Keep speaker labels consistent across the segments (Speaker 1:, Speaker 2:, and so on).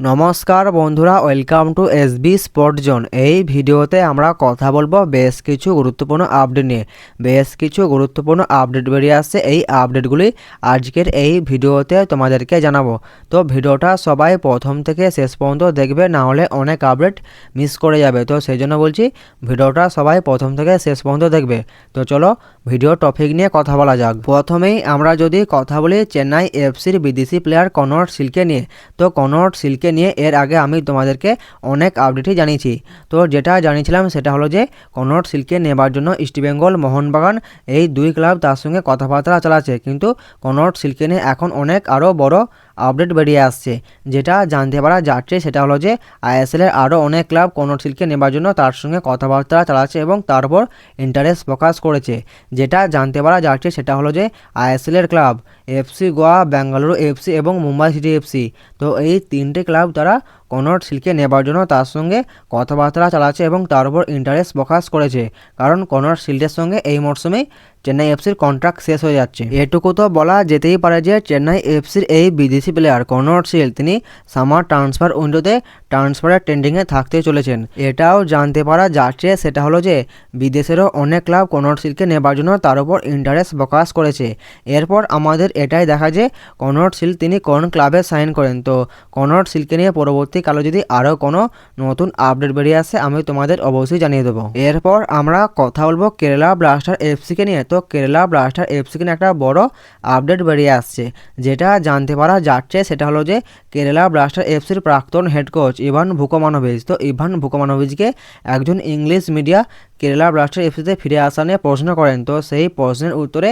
Speaker 1: নমস্কার বন্ধুরা welcome to S B Sport Zone এই ভিডিওতে আমরা কথা বলব বেশ কিছু গুরুত্বপূর্ণ আপডেট নিয়ে। বেশ কিছু গুরুত্বপূর্ণ আপডেট বেরিয়ে আসছে। এই আপডেটগুলি আজকের এই ভিডিওতে তোমাদেরকে জানাব। তো ভিডিওটা সবাই প্রথম থেকে শেষ পর্যন্ত দেখবে, না হলে অনেক আপডেট মিস করে যাবে। তো সেই জন্য বলছি, ভিডিওটা সবাই প্রথম থেকে শেষ পর্যন্ত দেখবে। তো চলো ভিডিও টপিক নিয়ে কথা বলা যাক। প্রথমেই আমরা যদি কথা বলি, চেন্নাই এফসির বিদেশি প্লেয়ার কনট সিল্কে নিয়ে। তো কনট সিল্কে নিয়ে এর আগে আমি তোমাদেরকে অনেক আপডেটই জানিয়েছি। তো যেটা জানিয়েছিলাম সেটা হলো যে কনট সিল্কে নেবার জন্য ইস্টবেঙ্গল মোহনবাগান এই দুই ক্লাব তার সঙ্গে কথাবার্তা চালাচ্ছে। কিন্তু কনট সিল্কে নিয়ে এখন অনেক আরও বড় আপডেট বেরিয়ে আসছে। যেটা জানতে পারা যাচ্ছে সেটা হলো যে আইএসএলের আরও অনেক ক্লাব কনরসিলকে সিল্কে নেবার জন্য তার সঙ্গে কথাবার্তা চালাচ্ছে এবং তার উপর ইন্টারেস্ট প্রকাশ করেছে। যেটা জানতে পারা যাচ্ছে সেটা হলো যে আইএসএলের club FC Goa, Bengaluru FC এবং মুম্বাই সিটি এফসি। তো এই তিনটে ক্লাব তারা কনট সিল্কে নেবার জন্য তার সঙ্গে কথাবার্তা চালাচ্ছে এবং তার উপর ইন্টারেস্ট প্রকাশ করেছে। কারণ কনট সিল্ডের সঙ্গে এই মরশুমেই চেন্নাই এফসির কন্ট্রাক্ট শেষ হয়ে যাচ্ছে। এটুকু তো বলা যেতেই পারে যে চেন্নাই এফসির এই বিদেশি প্লেয়ার কনট সিল তিনি সামার ট্রান্সফার উইন্ডোতে ট্রান্সফারের ট্রেন্ডিংয়ে থাকতে চলেছেন। এটাও জানতে পারা যাচ্ছে, সেটা হলো যে বিদেশেরও অনেক ক্লাব কনট সিলকে নেবার জন্য তার উপর ইন্টারেস্ট প্রকাশ করেছে। এরপর আমাদের এটাই দেখা যে কনট সিল তিনি কোন ক্লাবে সাইন করেন। তো কনট সিলকে নিয়ে পরবর্তীকালে যদি আরও কোনো নতুন আপডেট বেরিয়ে আসে, আমি তোমাদের অবশ্যই জানিয়ে দেবো। এরপর আমরা কথা বলব কেরালা ব্লাস্টার এফসিকে নিয়ে। তো কেরালা ব্লাস্টার এফসিকে নিয়ে একটা বড় আপডেট বেরিয়ে আসছে। যেটা জানতে পারা যাচ্ছে, সেটা হলো যে কেরালা ব্লাস্টার এফসির প্রাক্তন হেড কোচ ইভান ভুকমানোভিচ। তো ইভান ভুকমানোভিচকে একজন ইংলিশ মিডিয়া কেরালা ব্লাস্টার এফসিতে ফিরে আসা নিয়ে প্রশ্ন করেন। তো সেই প্রশ্নের উত্তরে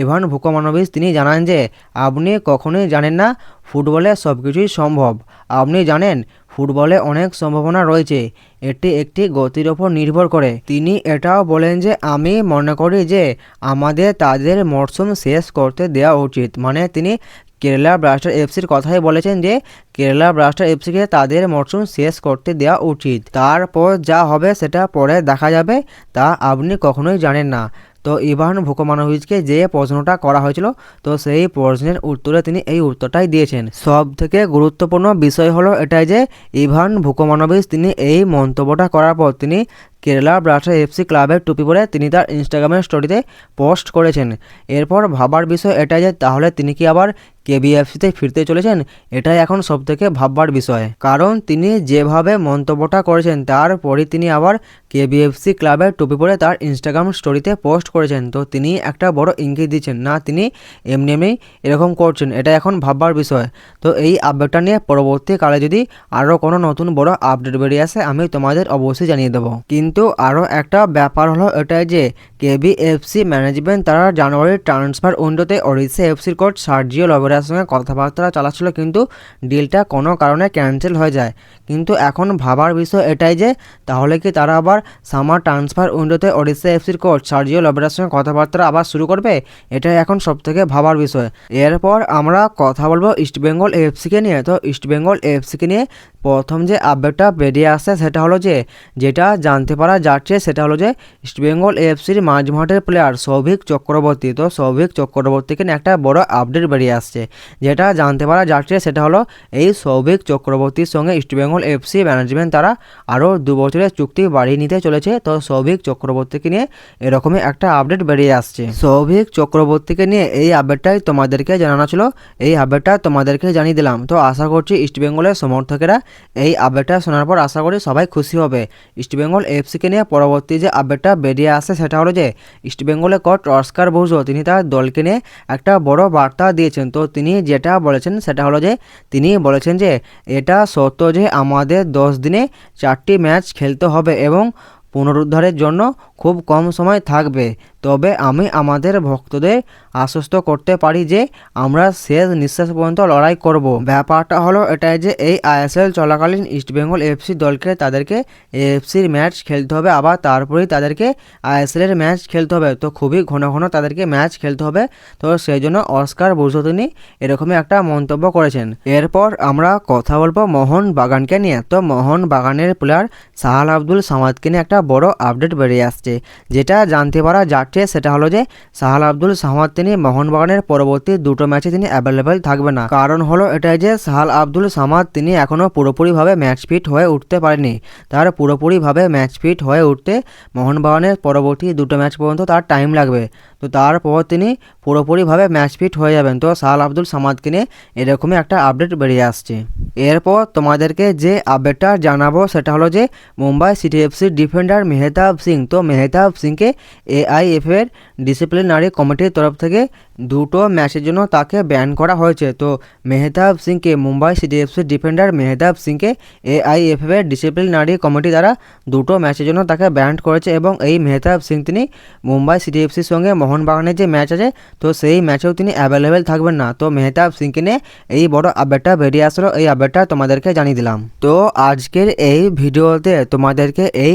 Speaker 1: ইভান ভুকমানোভিচ তিনি জানান যে, আপনি কখনোই জানেন না ফুটবলে সব কিছুই সম্ভব। আপনি জানেন, ফুটবলে অনেক সম্ভাবনা রয়েছে। এটি একটি গতির ওপর নির্ভর করে। তিনি এটাও বলেন যে, আমি মনে করি যে, আমাদের তাদের মরশুম শেষ করতে দেওয়া উচিত। মানে তিনি কেরালা ব্লাস্টার এফসির কথাই বলেছেন যে, কেরালা ব্লাস্টার এফসিকে তাদের মরশুম শেষ করতে দেওয়া উচিত। তারপর যা হবে সেটা পরে দেখা যাবে, তা আপনি কখনোই জানেন না। তো ইভান ভুকমানোভিচকে যে প্রশ্নটা করা হয়েছিল, তো সেই প্রশ্নের উত্তরে তিনি এই উত্তরটাই দিয়েছেন। সব থেকে গুরুত্বপূর্ণ বিষয় হলো এটাই যে, ইভান ভুকমানোভিচ তিনি এই মন্তব্যটা করার পর তিনি কেরালা ব্লাস্টার এফসি ক্লাবের টুপি পরে তিনি তার ইনস্টাগ্রামের স্টোরিতে পোস্ট করেছেন। এরপর ভাবার বিষয় এটাই যে, তাহলে তিনি কি আবার কেবিএফসিতে ফিরতে চলেছেন? এটাই এখন সবথেকে ভাববার বিষয়। কারণ তিনি যেভাবে মন্তব্যটা করেছেন, তারপরই তিনি আবার কেবিএফসি ক্লাবের টুপি পরে তার ইনস্টাগ্রাম স্টোরিতে পোস্ট করেছেন। তো তিনি একটা বড় ইঙ্গিত দিচ্ছেন, না, তিনি এমনি এমনি এরকম করছেন, এটা এখন ভাববার বিষয়। তো এই আপডেটটা নিয়ে পরবর্তীকালে যদি আরও কোনো নতুন বড় আপডেট বেরিয়ে আসে, আমি তোমাদের অবশ্যই জানিয়ে দেবো। কিন্তু আরও একটা ব্যাপার হলো এটাই যে কেবিএফসি ম্যানেজমেন্ট তারা জানুয়ারির ট্রান্সফার উইন্ডোতে ওড়িশা এফসির কোচ সার্জিও লবেরার সঙ্গে কথাবার্তা চালাচ্ছিল, কিন্তু ডিলটা কোনো কারণে ক্যান্সেল হয়ে যায়। কিন্তু এখন ভাবার বিষয় এটাই যে, তাহলে কি তারা আবার সামার ট্রান্সফার উইন্ডোতে ওড়িশা এফসির কোচ সার্জিও লবেরার সঙ্গে কথাবার্তা আবার শুরু করবে? এটাই এখন সবথেকে ভাবার বিষয়। এরপর আমরা কথা বলব ইস্টবেঙ্গল এফসিকে নিয়ে। তো ইস্টবেঙ্গল এফসিকে নিয়ে প্রথম যে আপডেটটা বেরিয়ে আসছে সেটা হলো যে, যেটা জানতে পারা যাচ্ছে সেটা হলো যে ইস্টবেঙ্গল এফসির মাঝমাঠের প্লেয়ার সৌভিক চক্রবর্তী। তো সৌভিক চক্রবর্তীকে নিয়ে একটা বড় আপডেট বেরিয়ে আসছে। যেটা জানতে পারা যাচ্ছে সেটা হলো, এই সৌভিক চক্রবর্তীর সঙ্গে ইস্টবেঙ্গল এফসি ম্যানেজমেন্ট তারা আরও দু বছরের চুক্তি বাড়িয়ে নিতে চলেছে, তো সৌভিক চক্রবর্তীকে নিয়ে এরকমই একটা আপডেট বেরিয়ে আসছে। সৌভিক চক্রবর্তীকে নিয়ে এই আপডেটটাই তোমাদেরকে জানানো ছিল। এই আপডেটটা তোমাদেরকে জানিয়ে দিলাম। তো আশা করছি ইস্টবেঙ্গলের সমর্থকেরা এই আপডেটটা শোনার পর আশা করি সবাই খুশি হবে। ইস্টবেঙ্গল এফসিকে নিয়ে পরবর্তী যে আপডেটটা বেরিয়ে আসে সেটা হলো যে ইস্টবেঙ্গলের কোচ অস্কার বুঝো তিনি তার দলকে নিয়ে একটা বড় বার্তা দিয়েছেন। তো তিনি যেটা বলেছেন সেটা হলো যে, তিনি বলেছেন যে, এটা সত্য যে আমাদের দশ দিনে চারটি ম্যাচ খেলতে হবে এবং পুনরুদ্ধারের জন্য খুব কম সময় থাকবে। তবে আমি আমাদের ভক্তদের আশ্বস্ত করতে পারি যে আমরা শেষ নিঃশ্বাস পর্যন্ত লড়াই করব। ব্যাপারটা হলো এটাই যে এই আইএসএল চলাকালীন ইস্টবেঙ্গল এফসি দলকে তাদেরকে এফসির ম্যাচ খেলতে হবে, আবার তারপরেই তাদেরকে আইএসএলের ম্যাচ খেলতে হবে। তো খুবই ঘন ঘন তাদেরকে ম্যাচ খেলতে হবে। তো সেই জন্য অস্কার বুঝো তিনি এরকমই একটা মন্তব্য করেছেন। এরপর আমরা কথা বলব মোহন বাগানকে নিয়ে। তো মোহন বাগানের প্লেয়ার সাহাল আব্দুল সামাদকে নিয়ে একটা বড় আপডেট বেরিয়ে আসছে। যেটা জানতে পারা যাচ্ছে, সেটা হলো যে সাহাল আব্দুল সামাদ তিনি মোহনবাগানের পরবর্তী দুটো ম্যাচে তিনি অ্যাভেলেবেল থাকবে না। কারণ হলো এটাই যে সাহাল আব্দুল সামাদ তিনি এখনও পুরোপুরিভাবে ম্যাচ ফিট হয়ে উঠতে পারেনি। তার পুরোপুরিভাবে ম্যাচ ফিট হয়ে উঠতে মোহনবাগানের পরবর্তী দুটো ম্যাচ পর্যন্ত তার টাইম লাগবে। তো তারপর তিনি পুরোপুরিভাবে ম্যাচ ফিট হয়ে যাবেন। তো সাহাল আব্দুল সামাদকে নিয়ে এরকমই একটা আপডেট বেরিয়ে আসছে। এরপর তোমাদেরকে যে আপডেটটা জানাব, সেটা হলো যে মুম্বাই সিটি এফসির ডিফেন্ডার মেহতাব সিং। তো মেহতাব সিংকে এআইএফ এর ডিসিপ্লিনারি কমিটির তরফ থেকে দুটো ম্যাচের জন্য তাকে ব্যান করা হয়েছে। তো মেহতাব সিংকে মুম্বাই সিটি এফসির ডিফেন্ডার মেহতাব সিংকে এআইএফ এর ডিসিপ্লিনারি কমিটি দ্বারা দুটো ম্যাচের জন্য তাকে ব্যান করেছে এবং এই মেহতাব সিং তিনি মুম্বাই সিটি এফসির সঙ্গে মোহনবাগানের যে ম্যাচ আছে, তো সেই ম্যাচেও তিনি অ্যাভেলেবেল থাকবেন না। তো মেহতাব সিংকে নিয়ে এই বড় আপডেটটা বেরিয়ে আসলো। এই আপডেটটা তোমাদেরকে জানিয়ে দিলাম। তো আজকের এই ভিডিওতে তোমাদেরকে এই